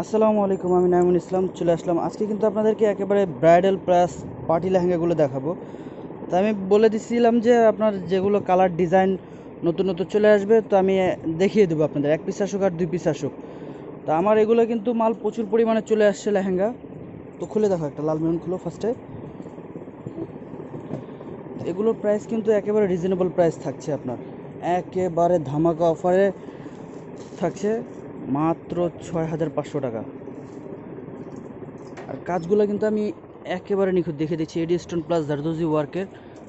আসসালামু আলাইকুম, আমি নাইমুল ইসলাম, চলে আসলাম। আজকে কিন্তু আপনাদেরকে একেবারে ব্রাইডাল প্লাস পার্টি লেহেঙ্গাগুলো দেখাবো। তো আমি বলে দিচ্ছিলাম যে আপনার যেগুলো কালার ডিজাইন নতুন নতুন চলে আসবে, তো আমি দেখিয়ে দেবো আপনাদের। এক পিস আসুক আর দুই পিস আসুক। তো আমার এগুলো কিন্তু মাল প্রচুর পরিমাণে চলে আসছে লেহেঙ্গা। তো খুলে দেখো একটা, লাল মেরুন খুলো ফার্স্টে এগুলোর প্রাইস কিন্তু একেবারে রিজনেবল প্রাইস থাকছে আপনার। একেবারে ধামাকা অফারে থাকছে। মাত্র ছয় হাজার পাঁচশো টাকা। আর কাজগুলো কিন্তু আমি একেবারে নিখুঁত দেখে দিচ্ছি। এডি স্টোন প্লাস জারদোজি ওয়ার্কের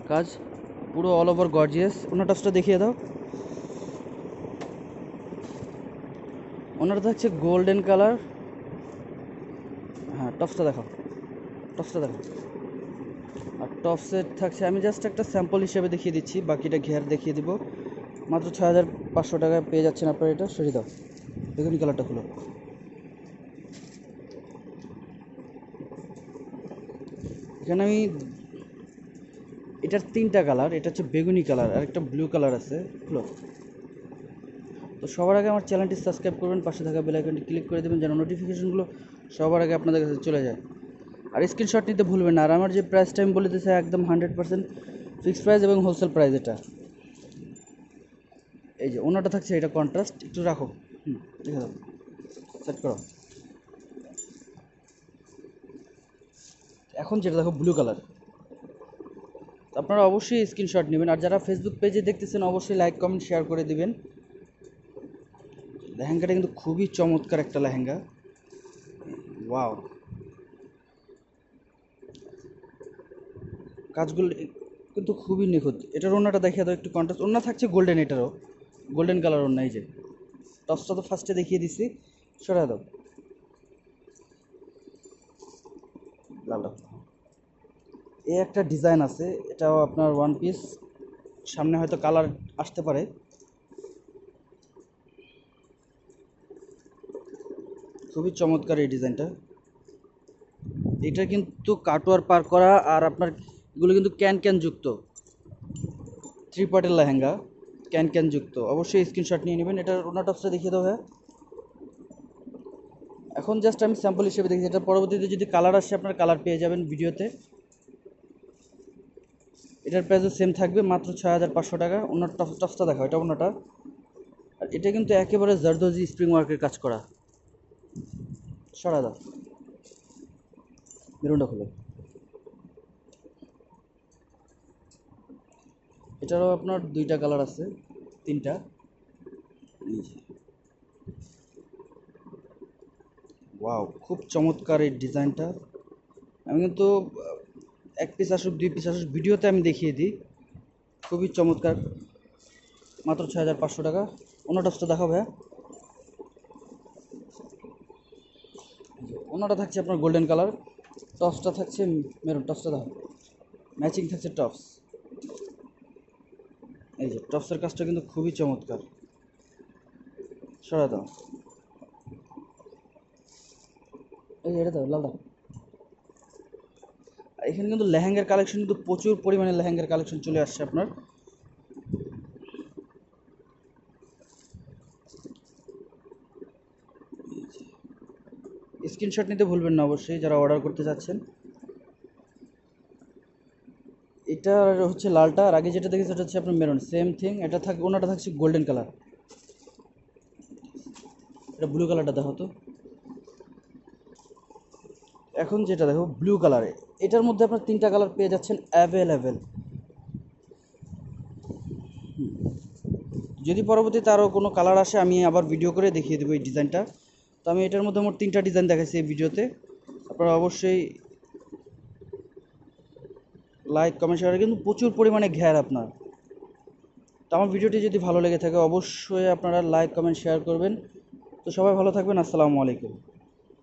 কাজ, পুরো অল ওভার গর্জিয়াস ওনার টপসটা দেখিয়ে দাও। ওনার থাকছে গোল্ডেন কালার হ্যাঁ টপসটা দেখাও। টপসটা দেখাও। আর টপসের থাকছে, আমি জাস্ট একটা স্যাম্পল হিসেবে দেখিয়ে দিচ্ছি, বাকিটা ঘের দেখিয়ে দিব। মাত্র ছয় হাজার পাঁচশো টাকায় পেয়ে যাচ্ছেন আপনারা এটা সরিয়ে দাও। বেগুনি কালারটা খুলো। এখানে আমি এটার তিনটা কালার, এটা হচ্ছে বেগুনি কালার আর একটা ব্লু কালার আছে, খুলো। তো সবার আগে আমার চ্যানেলটি সাবস্ক্রাইব করবেন, পাশে থাকা বেল আইকনটি ক্লিক করে দেবেন যেন নোটিফিকেশনগুলো সবার আগে আপনাদের কাছে চলে যায়। আর স্ক্রিনশট নিতে ভুলবেন না, আর আমার যে প্রাইসটা আমি বলে দিতেছি একদম হান্ড্রেড পার্সেন্ট ফিক্সড প্রাইস এবং হোলসেল প্রাইস এটা। এই যে, অন্যটা থাকছে, এটা কন্ট্রাস্ট একটু রাখো। হুম দাও সেট করো। এখন যেটা দেখো ব্লু কালার আপনারা অবশ্যই স্ক্রিনশট নেবেন। আর যারা ফেসবুক পেজে দেখতেছেন, অবশ্যই লাইক কমেন্ট শেয়ার করে দিবেন। লেহেঙ্গাটা কিন্তু খুবই চমৎকার একটা লেহেঙ্গা। ওয়াও কাজগুলো কিন্তু খুবই নিখুঁত। এটার ওনাটা দেখিয়ে দাও, একটু কন্ট্রাস্ট ওনা থাকছে গোল্ডেন এটারও। গোল্ডেন কালার এই যে। টপসটা তো ফার্স্টে দেখিয়ে দিছি। সরাই দাও। এ একটা ডিজাইন আছে, এটাও আপনার ওয়ান পিস সামনে হয়তো কালার আসতে পারে। খুবই চমৎকার এই ডিজাইনটা এটা কিন্তু কাটোয়ার পার করা, আর আপনার এগুলো কিন্তু ক্যান ক্যান যুক্ত। থ্রি পার্টের লেহেঙ্গা। ক্যান ক্যান যুক্ত। অবশ্যই স্ক্রিনশট নিয়ে নেবেন। এটার ওনার টপসটা দেখিয়ে হ্যাঁ এখন জাস্ট আমি স্যাম্পল হিসেবে দেখছি এটা পরবর্তীতে যদি কালার আসে, আপনার কালার পেয়ে যাবেন ভিডিওতে এটার প্রাইসও সেম থাকবে, মাত্র ছয় হাজার পাঁচশো টাকা। ওনার টপ টপসটা দেখো এটা ওনাটা। আর এটা কিন্তু একেবারে জারদোজি স্প্রিং ওয়ার্কের কাজ করা। সরা দাও মেরুনটা খুলো। এটারও আপনার দুইটা কালার আছে। তিনটা। ওয়াও খুব চমৎকার এই ডিজাইনটা। আমি কিন্তু এক পিস আসুক, দুই পিস আসুক, ভিডিওতে আমি দেখিয়ে দিই। খুবই চমৎকার। মাত্র ছয় হাজার পাঁচশো টাকা। অন্য টপসটা দেখাবো হ্যাঁ অন্যটা থাকছে আপনার গোল্ডেন কালার টপসটা থাকছে মেরুন টপসটা দেখো ম্যাচিং থাকছে টপস এই যে টপসের কাজটা কিন্তু খুবই চমৎকার। সরা দাও। এই এটা দাও, লাল এখানে কিন্তু লেহেঙ্গার কালেকশন কিন্তু প্রচুর পরিমাণে লেহেঙ্গার কালেকশন চলে আসছে আপনার। স্ক্রিনশট নিতে ভুলবেন না অবশ্যই, যারা অর্ডার করতে যাচ্ছেন এটা হচ্ছে লালটা, আর আগে যেটা দেখেছি সেটা হচ্ছে আপনার মেরুন সেম থিং এটা থাক, ওনাটা থাকছে গোল্ডেন কালার এটা ব্লু কালারটা দেখো তো। এখন যেটা দেখো ব্লু কালারে এটার মধ্যে আপনার তিনটা কালার পেয়ে যাচ্ছেন অ্যাভেলেবেল যদি পরবর্তীতে আরও কোনো কালার আসে, আমি আবার ভিডিও করে দেখিয়ে দেবো এই ডিজাইনটা তো আমি এটার মধ্যে মোট তিনটা ডিজাইন দেখাচ্ছি এই ভিডিওতে আপনারা অবশ্যই লাইক কমেন্ট শেয়ার কিন্তু প্রচুর পরিমাণে ঘ্যার আপনার। তো আমার ভিডিওটি যদি ভালো লেগে থাকে, অবশ্যই আপনারা লাইক কমেন্ট শেয়ার করবেন। তো সবাই ভালো থাকবেন, আসসালামু আলাইকুম।